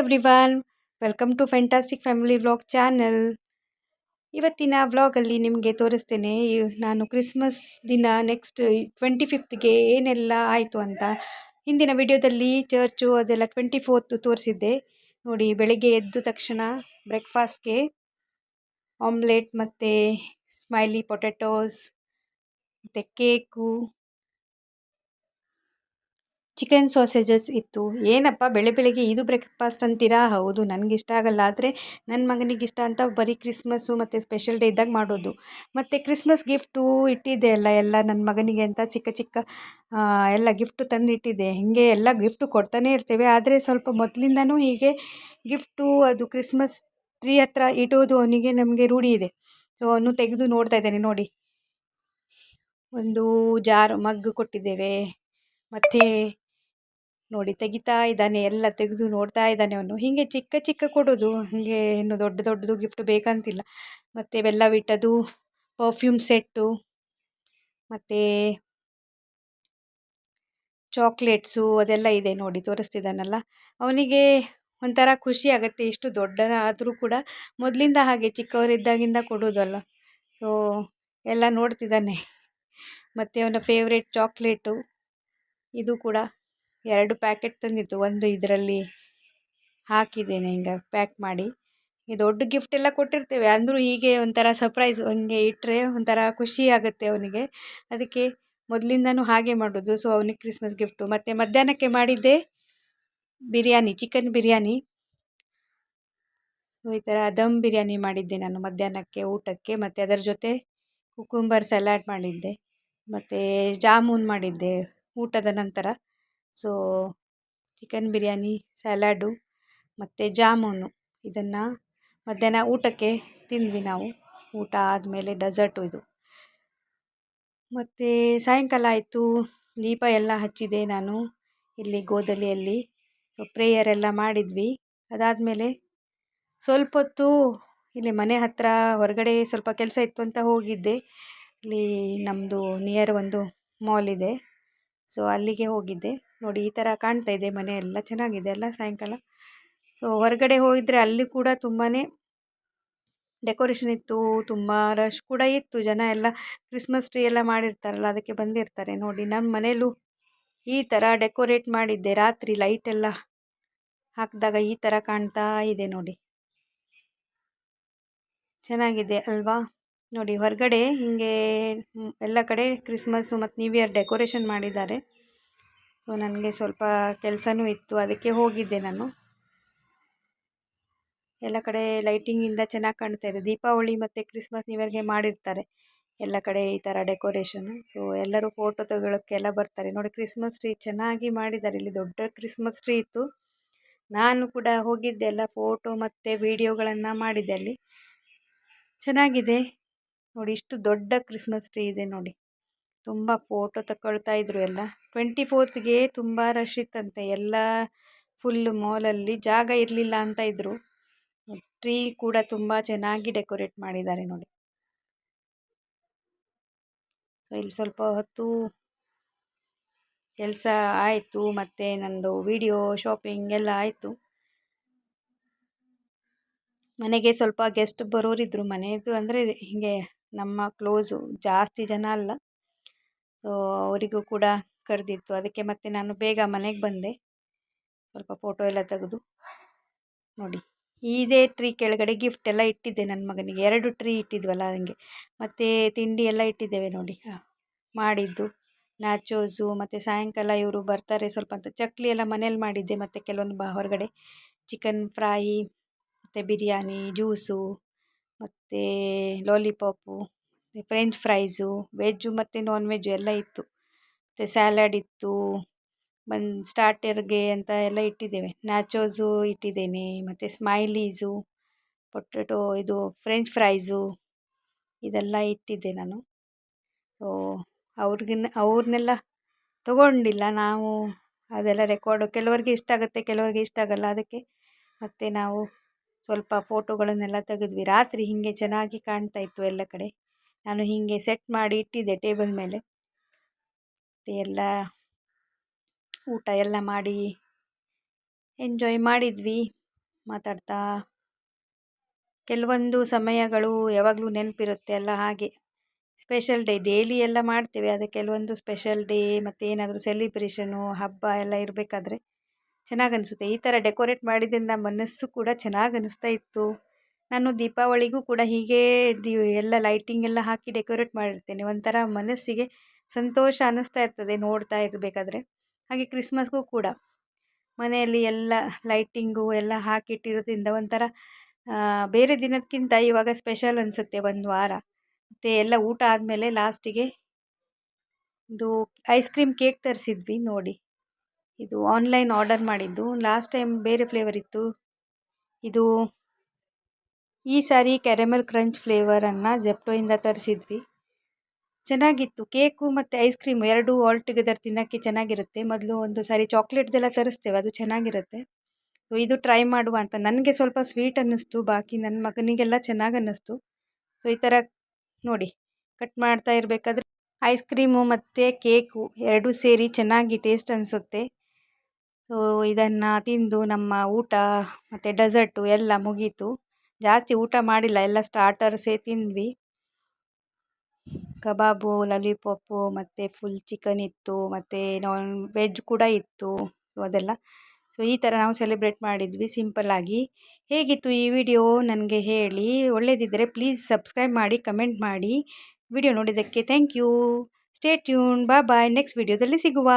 Everyone welcome to fantastic family vlog channel ಇವತ್ತಿನ ವ್ಲಾಗಲ್ಲಿ ನಿಮಗೆ ತೋರಿಸ್ತೇನೆ ನಾನು ಕ್ರಿಸ್ಮಸ್ ದಿನ ನೆಕ್ಸ್ಟ್ ಟ್ವೆಂಟಿ ಫಿಫ್ತ್ಗೆ ಏನೆಲ್ಲ ಆಯಿತು ಅಂತ. ಹಿಂದಿನ ವಿಡಿಯೋದಲ್ಲಿ ಚರ್ಚು ಅದೆಲ್ಲ ಟ್ವೆಂಟಿ ಫೋರ್ತ್ ತೋರಿಸಿದ್ದೆ. ನೋಡಿ, ಬೆಳಿಗ್ಗೆ ಎದ್ದ ತಕ್ಷಣ ಬ್ರೇಕ್ಫಾಸ್ಟ್ಗೆ ಆಮ್ಲೆಟ್ ಮತ್ತು ಸ್ಮೈಲಿ ಪೊಟ್ಯಾಟೋಸ್ ಮತ್ತು ಕೇಕು ಚಿಕನ್ ಸಾಸೇಜಸ್ ಇತ್ತು. ಏನಪ್ಪ, ಬೆಳೆ ಬೆಳಗ್ಗೆ ಇದು ಬ್ರೇಕ್ಫಾಸ್ಟ್ ಅಂತೀರಾ? ಹೌದು ನನಗೆ ಇಷ್ಟ ಆಗಲ್ಲ. ಆದರೆ ನನ್ನ ಮಗನಿಗೆ ಇಷ್ಟ ಅಂತ ಬರೀ ಕ್ರಿಸ್ಮಸ್ಸು ಮತ್ತು ಸ್ಪೆಷಲ್ ಡೇ ಇದ್ದಾಗ ಮಾಡೋದು. ಮತ್ತು ಕ್ರಿಸ್ಮಸ್ ಗಿಫ್ಟು ಇಟ್ಟಿದ್ದೆ ಅಲ್ಲ, ಎಲ್ಲ ನನ್ನ ಮಗನಿಗೆ ಅಂತ ಚಿಕ್ಕ ಚಿಕ್ಕ ಎಲ್ಲ ಗಿಫ್ಟು ತಂದು ಇಟ್ಟಿದ್ದೆ ಹೀಗೆ ಎಲ್ಲ ಗಿಫ್ಟು ಕೊಡ್ತಾನೆ ಇರ್ತೇವೆ. ಆದರೆ ಸ್ವಲ್ಪ ಮೊದಲಿಂದನೂ ಹೀಗೆ ಗಿಫ್ಟು, ಅದು ಕ್ರಿಸ್ಮಸ್ ಟ್ರೀ ಹತ್ರ ಇಡೋದು ಅವನಿಗೆ ನಮಗೆ ರೂಢಿ ಇದೆ. ಸೊ, ಅವನು ತೆಗೆದು ನೋಡ್ತಾ ಇದ್ದಾನೆ, ನೋಡಿ. ಒಂದು ಜಾರು ಮಗ್ ಕೊಟ್ಟಿದ್ದೇವೆ. ಮತ್ತು ನೋಡಿ ತೆಗಿತಾ ಇದ್ದಾನೆ, ಎಲ್ಲ ತೆಗೆದು ನೋಡ್ತಾ ಇದ್ದಾನೆ ಅವನು. ಹೀಗೆ ಚಿಕ್ಕ ಚಿಕ್ಕ ಕೊಡೋದು, ಹಾಗೆ ಇನ್ನು ದೊಡ್ಡ ದೊಡ್ಡದು ಗಿಫ್ಟ್ ಬೇಕಂತಿಲ್ಲ. ಮತ್ತು ಬೆಲ್ಲವಿಟ್ಟದು ಪರ್ಫ್ಯೂಮ್ ಸೆಟ್ಟು ಮತ್ತು ಚಾಕ್ಲೇಟ್ಸು ಅದೆಲ್ಲ ಇದೆ ನೋಡಿ ತೋರಿಸ್ತಿದ್ದಾನಲ್ಲ. ಅವನಿಗೆ ಒಂಥರ ಖುಷಿ ಆಗುತ್ತೆ, ಇಷ್ಟು ದೊಡ್ಡನಾದರೂ ಕೂಡ ಮೊದಲಿಂದ ಹಾಗೆ ಚಿಕ್ಕವರಿದ್ದಾಗಿಂದ ಕೊಡೋದಲ್ಲ ಸೊ ಎಲ್ಲ ನೋಡ್ತಿದ್ದಾನೆ. ಮತ್ತು ಅವನ ಫೇವ್ರೆಟ್ ಚಾಕ್ಲೇಟು ಇದು ಕೂಡ. ಎರಡು ಪ್ಯಾಕೆಟ್ ತಂದಿತ್ತು ಒಂದು ಇದರಲ್ಲಿ ಹಾಕಿದ್ದೇನೆ ಹಿಂಗೆ ಪ್ಯಾಕ್ ಮಾಡಿ. ಈ ದೊಡ್ಡ ಗಿಫ್ಟ್ ಎಲ್ಲ ಕೊಟ್ಟಿರ್ತೇವೆ. ಅಂದರೂ ಹೀಗೆ ಒಂಥರ ಸರ್ಪ್ರೈಸ್ ಹಂಗೆ ಇಟ್ಟರೆ ಒಂಥರ ಖುಷಿ ಆಗುತ್ತೆ ಅವನಿಗೆ. ಅದಕ್ಕೆ ಮೊದಲಿಂದನೂ ಹಾಗೆ ಮಾಡೋದು. ಸೊ ಅವನಿಗೆ ಕ್ರಿಸ್ಮಸ್ ಗಿಫ್ಟು ಮತ್ತು ಮಧ್ಯಾಹ್ನಕ್ಕೆ ಮಾಡಿದ್ದೆ ಬಿರಿಯಾನಿ ಚಿಕನ್ ಬಿರಿಯಾನಿ. ಸೊ ಈ ಥರ ದಮ್ ಬಿರಿಯಾನಿ ಮಾಡಿದ್ದೆ ನಾನು ಮಧ್ಯಾಹ್ನಕ್ಕೆ, ಊಟಕ್ಕೆ. ಮತ್ತು ಅದರ ಜೊತೆ ಕುಕುಂಬರ್ ಸಲಾಡ್ ಮಾಡಿದ್ದೆ. ಮತ್ತು ಜಾಮೂನ್ ಮಾಡಿದ್ದೆ ಊಟದ ನಂತರ. ಸೊ ಚಿಕನ್ ಬಿರಿಯಾನಿ ಸ್ಯಾಲಾಡು ಮತ್ತು ಜಾಮೂನು ಇದನ್ನು ಮಧ್ಯಾಹ್ನ ಊಟಕ್ಕೆ ತಿಂದ್ವಿ ನಾವು. ಊಟ ಆದಮೇಲೆ ಡೆಸರ್ಟು ಇದು. ಮತ್ತು ಸಾಯಂಕಾಲ ಆಯಿತು. ದೀಪ ಎಲ್ಲ ಹಚ್ಚಿದೆ ನಾನು ಇಲ್ಲಿ ಗೋದಲಿಯಲ್ಲಿ. ಸೊ ಪ್ರೇಯರ್ ಎಲ್ಲ ಮಾಡಿದ್ವಿ. ಅದಾದಮೇಲೆ ಸ್ವಲ್ಪ ಹೊತ್ತು ಇಲ್ಲಿ ಮನೆ ಹತ್ತಿರ ಹೊರಗಡೆ ಸ್ವಲ್ಪ ಕೆಲಸ ಇತ್ತು ಅಂತ ಹೋಗಿದ್ದೆ. ಇಲ್ಲಿ ನಮ್ಮದು ನಿಯರ್ ಒಂದು ಮಾಲ್ ಇದೆ. ಸೊ ಅಲ್ಲಿಗೆ ಹೋಗಿದ್ದೆ. ನೋಡಿ ಈ ಥರ ಕಾಣ್ತಾ ಇದೆ, ಮನೆ ಎಲ್ಲ ಚೆನ್ನಾಗಿದೆ ಅಲ್ಲ ಸಾಯಂಕಾಲ? ಸೊ ಹೊರಗಡೆ ಹೋಗಿದ್ರೆ ಅಲ್ಲಿ ಕೂಡ ತುಂಬಾ ಡೆಕೋರೇಷನ್ ಇತ್ತು, ತುಂಬ ರಶ್ ಕೂಡ ಇತ್ತು, ಜನ ಎಲ್ಲ ಕ್ರಿಸ್ಮಸ್ ಟ್ರೀ ಎಲ್ಲ ಮಾಡಿರ್ತಾರಲ್ಲ, ಅದಕ್ಕೆ ಬಂದಿರ್ತಾರೆ ನೋಡಿ. ನಮ್ಮ ಮನೇಲೂ ಈ ಥರ ಡೆಕೋರೇಟ್ ಮಾಡಿದ್ದೆ, ರಾತ್ರಿ ಲೈಟ್ ಎಲ್ಲ ಹಾಕಿದಾಗ ಈ ಥರ ಕಾಣ್ತಾ ಇದೆ ನೋಡಿ. ಚೆನ್ನಾಗಿದೆ ಅಲ್ವಾ? ನೋಡಿ, ಹೊರಗಡೆ ಹಿಂಗೆ ಎಲ್ಲ ಕಡೆ ಕ್ರಿಸ್ಮಸ್ಸು ಮತ್ತು ನ್ಯೂ ಇಯರ್ ಡೆಕೋರೇಷನ್ ಮಾಡಿದ್ದಾರೆ. ಸೊ, ನನಗೆ ಸ್ವಲ್ಪ ಕೆಲಸನೂ ಇತ್ತು. ಅದಕ್ಕೆ ಹೋಗಿದ್ದೆ ನಾನು. ಎಲ್ಲ ಕಡೆ ಲೈಟಿಂಗಿಂದ ಚೆನ್ನಾಗಿ ಕಾಣ್ತಾ ಇದೆ. ದೀಪಾವಳಿ ಮತ್ತು ಕ್ರಿಸ್ಮಸ್ ನ್ಯೂ ಮಾಡಿರ್ತಾರೆ. ಎಲ್ಲ ಕಡೆ ಈ ಥರ ಡೆಕೋರೇಷನ್. ಸೊ, ಎಲ್ಲರೂ ಫೋಟೋ ತಗೊಳ್ಳೋಕ್ಕೆಲ್ಲ ಬರ್ತಾರೆ. ನೋಡಿ, ಕ್ರಿಸ್ಮಸ್ ಟ್ರೀ ಚೆನ್ನಾಗಿ ಮಾಡಿದ್ದಾರೆ. ಇಲ್ಲಿ ದೊಡ್ಡ ಕ್ರಿಸ್ಮಸ್ ಟ್ರೀ ಇತ್ತು. ನಾನು ಕೂಡ ಹೋಗಿದ್ದೆ ಎಲ್ಲ ಫೋಟೋ ಮತ್ತು ವೀಡಿಯೋಗಳನ್ನು ಮಾಡಿದ್ದೆ ಅಲ್ಲಿ. ಚೆನ್ನಾಗಿದೆ. ನೋಡಿ, ಇಷ್ಟು ದೊಡ್ಡ ಕ್ರಿಸ್ಮಸ್ ಟ್ರೀ ಇದೆ ನೋಡಿ. ತುಂಬ ಫೋಟೋ ತಗೊಳ್ತಾ ಇದ್ರು ಎಲ್ಲ. ಟ್ವೆಂಟಿ ಫೋರ್ತ್ಗೆ ತುಂಬ ರಶ್ ಇತ್ತಂತೆ. ಎಲ್ಲ ಫುಲ್ ಮಾಲಲ್ಲಿ ಜಾಗ ಇರಲಿಲ್ಲ ಅಂತ ಇದ್ದರು ಟ್ರೀ ಕೂಡ ತುಂಬ ಚೆನ್ನಾಗಿ ಡೆಕೋರೇಟ್ ಮಾಡಿದ್ದಾರೆ ನೋಡಿ. ಸೊ ಇಲ್ಲಿ ಸ್ವಲ್ಪ ಹೊತ್ತು ಕೆಲಸ ಆಯಿತು. ಮತ್ತು ನಂದು ವಿಡಿಯೋ ಶಾಪಿಂಗ್ ಎಲ್ಲ ಆಯಿತು. ಮನೆಗೆ ಸ್ವಲ್ಪ ಗೆಸ್ಟ್ ಬರೋರಿದ್ದರು ಮನೆಯದು ಅಂದರೆ ಹೀಗೆ ನಮ್ಮ ಕ್ಲೋಸು ಜಾಸ್ತಿ ಜನ ಅಲ್ಲ. ಸೊ, ಅವರಿಗೂ ಕೂಡ ಕರೆದಿತ್ತು. ಅದಕ್ಕೆ ಮತ್ತೆ ನಾನು ಬೇಗ ಮನೆಗೆ ಬಂದೆ. ಸ್ವಲ್ಪ ಫೋಟೋ ಎಲ್ಲ ತೆಗೆದು ನೋಡಿ. ಇದೇ ಟ್ರೀ ಕೆಳಗಡೆ ಗಿಫ್ಟ್ ಎಲ್ಲ ಇಟ್ಟಿದ್ದೆ ನನ್ನ ಮಗನಿಗೆ. ಎರಡು ಟ್ರೀ ಇಟ್ಟಿದ್ವಲ್ಲ ಹಂಗೆ. ಮತ್ತು ತಿಂಡಿ ಎಲ್ಲ ಇಟ್ಟಿದ್ದೇವೆ ನೋಡಿ. ಹಾಂ, ಮಾಡಿದ್ದು. ನಾಚೋಸು ಮತ್ತು ಸಾಯಂಕಾಲ ಇವರು ಬರ್ತಾರೆ ಸ್ವಲ್ಪ ಅಂತ. ಚಕ್ಲಿ ಎಲ್ಲ ಮನೇಲಿ ಮಾಡಿದ್ದೆ ಮತ್ತು ಕೆಲವೊಂದು ಬಾ, ಹೊರಗಡೆ. ಚಿಕನ್ ಫ್ರೈ ಮತ್ತು ಬಿರಿಯಾನಿ ಜ್ಯೂಸು ಮತ್ತು ಲಾಲಿಪಾಪು ಫ್ರೆಂಚ್ ಫ್ರೈಸು ವೆಜ್ಜು ಮತ್ತು ನಾನ್ ವೆಜ್ಜು ಎಲ್ಲ ಇತ್ತು. ಮತ್ತು ಸ್ಯಾಲಡ್ ಇತ್ತು. ಬಂದು ಸ್ಟಾರ್ಟರ್ಗೆ ಅಂತ ಎಲ್ಲ ಇಟ್ಟಿದ್ದೇವೆ. ನ್ಯಾಚೋಸು ಇಟ್ಟಿದ್ದೇನೆ, ಮತ್ತು ಸ್ಮೈಲೀಸು ಪೊಟೆಟೊ ಇದು ಫ್ರೆಂಚ್ ಫ್ರೈಸು ಇದೆಲ್ಲ ಇಟ್ಟಿದ್ದೆ ನಾನು. ಸೊ ಅವ್ರಿಗಿನ್ನ, ಅವ್ರನ್ನೆಲ್ಲ ತಗೊಂಡಿಲ್ಲ. ನಾವು ಅದೆಲ್ಲ ರೆಕಾರ್ಡು ಕೆಲವರಿಗೆ ಇಷ್ಟ ಆಗುತ್ತೆ, ಕೆಲವರಿಗೆ ಇಷ್ಟ ಆಗಲ್ಲ. ಅದಕ್ಕೆ ಮತ್ತು ನಾವು ಸ್ವಲ್ಪ ಫೋಟೋಗಳನ್ನೆಲ್ಲ ತೆಗೆದ್ವಿ. ರಾತ್ರಿ ಹೀಗೆ ಚೆನ್ನಾಗಿ ಕಾಣ್ತಾ ಇತ್ತು ಎಲ್ಲ ಕಡೆ. ನಾನು ಹೀಗೆ ಸೆಟ್ ಮಾಡಿ ಇಟ್ಟಿದ್ದೆ ಟೇಬಲ್ ಮೇಲೆ. ಎಲ್ಲ ಊಟ ಎಲ್ಲ ಮಾಡಿ ಎಂಜಾಯ್ ಮಾಡಿದ್ವಿ, ಮಾತಾಡ್ತಾ. ಕೆಲವೊಂದು ಸಮಯಗಳು ಯಾವಾಗಲೂ ನೆನಪಿರುತ್ತೆ ಎಲ್ಲ ಹಾಗೆ. ಸ್ಪೆಷಲ್ ಡೇ ಡೈಲಿ ಎಲ್ಲ ಮಾಡ್ತೇವೆ, ಆದರೆ ಕೆಲವೊಂದು ಸ್ಪೆಷಲ್ ಡೇ ಮತ್ತು ಏನಾದರೂ ಸೆಲಿಬ್ರೇಷನು ಹಬ್ಬ ಎಲ್ಲ ಇರಬೇಕಾದ್ರೆ ಚೆನ್ನಾಗಿ ಅನಿಸುತ್ತೆ ಈ ಥರ ಡೆಕೋರೇಟ್ ಮಾಡಿದ್ರಿಂದ ಮನಸ್ಸು ಕೂಡ ಚೆನ್ನಾಗಿ ಅನ್ನಿಸ್ತಾ ಇತ್ತು. ನಾನು ದೀಪಾವಳಿಗೂ ಕೂಡ ಹೀಗೆ ಎಲ್ಲ ಲೈಟಿಂಗ್ ಎಲ್ಲ ಹಾಕಿ ಡೆಕೋರೇಟ್ ಮಾಡಿರ್ತೇನೆ. ಒಂಥರ ಮನಸ್ಸಿಗೆ ಸಂತೋಷ ಅನ್ನಿಸ್ತಾ ಇರ್ತದೆ ನೋಡ್ತಾ ಇರಬೇಕಾದ್ರೆ. ಹಾಗೆ ಕ್ರಿಸ್ಮಸ್ಗೂ ಕೂಡ ಮನೆಯಲ್ಲಿ ಎಲ್ಲ ಲೈಟಿಂಗು ಎಲ್ಲ ಹಾಕಿಟ್ಟಿರೋದ್ರಿಂದ ಒಂಥರ ಬೇರೆ ದಿನಕ್ಕಿಂತ ಇವಾಗ ಸ್ಪೆಷಲ್ ಅನಿಸುತ್ತೆ ಒಂದು ವಾರ. ಮತ್ತು ಎಲ್ಲ ಊಟ ಆದಮೇಲೆ ಲಾಸ್ಟಿಗೆ ಇದು ಐಸ್ ಕ್ರೀಮ್ ಕೇಕ್ ತರಿಸಿದ್ವಿ ನೋಡಿ. ಇದು ಆನ್ಲೈನ್ ಆರ್ಡರ್ ಮಾಡಿದ್ದು. ಲಾಸ್ಟ್ ಟೈಮ್ ಬೇರೆ ಫ್ಲೇವರ್ ಇತ್ತು. ಇದು ಈ ಸಾರಿ ಕ್ಯಾರಮೆಲ್ ಕ್ರಂಚ್ ಫ್ಲೇವರನ್ನು ಜೆಪ್ಟೋಯಿಂದ ತರಿಸಿದ್ವಿ. ಚೆನ್ನಾಗಿತ್ತು. ಕೇಕು ಮತ್ತು ಐಸ್ ಕ್ರೀಮ್ ಎರಡೂ ಆಲ್ ಟುಗೆದರ್ ತಿನ್ನೋಕ್ಕೆ ಚೆನ್ನಾಗಿರುತ್ತೆ. ಮೊದಲು ಒಂದು ಸಾರಿ ಚಾಕ್ಲೇಟ್ದೆಲ್ಲ ತರಿಸ್ತೇವೆ, ಅದು ಚೆನ್ನಾಗಿರುತ್ತೆ. ಸೊ ಇದು ಟ್ರೈ ಮಾಡುವ ಅಂತ. ನನಗೆ ಸ್ವಲ್ಪ ಸ್ವೀಟ್ ಅನ್ನಿಸ್ತು, ಬಾಕಿ ನನ್ನ ಮಗನಿಗೆಲ್ಲ ಚೆನ್ನಾಗಿ ಅನ್ನಿಸ್ತು. ಸೊ ಈ ಥರ ನೋಡಿ, ಕಟ್ ಮಾಡ್ತಾ ಇರಬೇಕಾದ್ರೆ ಐಸ್ ಕ್ರೀಮು ಮತ್ತು ಕೇಕು ಎರಡೂ ಸೇರಿ ಚೆನ್ನಾಗಿ ಟೇಸ್ಟ್ ಅನಿಸುತ್ತೆ. ಸೊ ಇದನ್ನು ತಿಂದು ನಮ್ಮ ಊಟ ಮತ್ತು ಡೆಸರ್ಟು ಎಲ್ಲ ಮುಗೀತು. ಜಾಸ್ತಿ ಊಟ ಮಾಡಿಲ್ಲ, ಎಲ್ಲ ಸ್ಟಾರ್ಟರ್ಸೇ ತಿಂದ್ವಿ. ಕಬಾಬು ಲಾಲಿಪಾಪು ಮತ್ತು ಫುಲ್ ಚಿಕನ್ ಇತ್ತು, ಮತ್ತು ನಾನ್ ವೆಜ್ ಕೂಡ ಇತ್ತು ಸೊ ಅದೆಲ್ಲ. ಸೊ ಈ ಥರ ನಾವು ಸೆಲೆಬ್ರೇಟ್ ಮಾಡಿದ್ವಿ ಸಿಂಪಲ್ಲಾಗಿ ಹೇಗಿತ್ತು ಈ ವಿಡಿಯೋ ನನಗೆ ಹೇಳಿ. ಒಳ್ಳೆಯದಿದ್ದರೆ ಪ್ಲೀಸ್ ಸಬ್ಸ್ಕ್ರೈಬ್ ಮಾಡಿ ಕಮೆಂಟ್ ಮಾಡಿ. ವಿಡಿಯೋ ನೋಡಿದ್ದಕ್ಕೆ ಥ್ಯಾಂಕ್ ಯು ಸ್ಟೇ ಟ್ಯೂನ್ ಬಾ ಬಾಯ್ ನೆಕ್ಸ್ಟ್ ವಿಡಿಯೋದಲ್ಲಿ ಸಿಗುವ.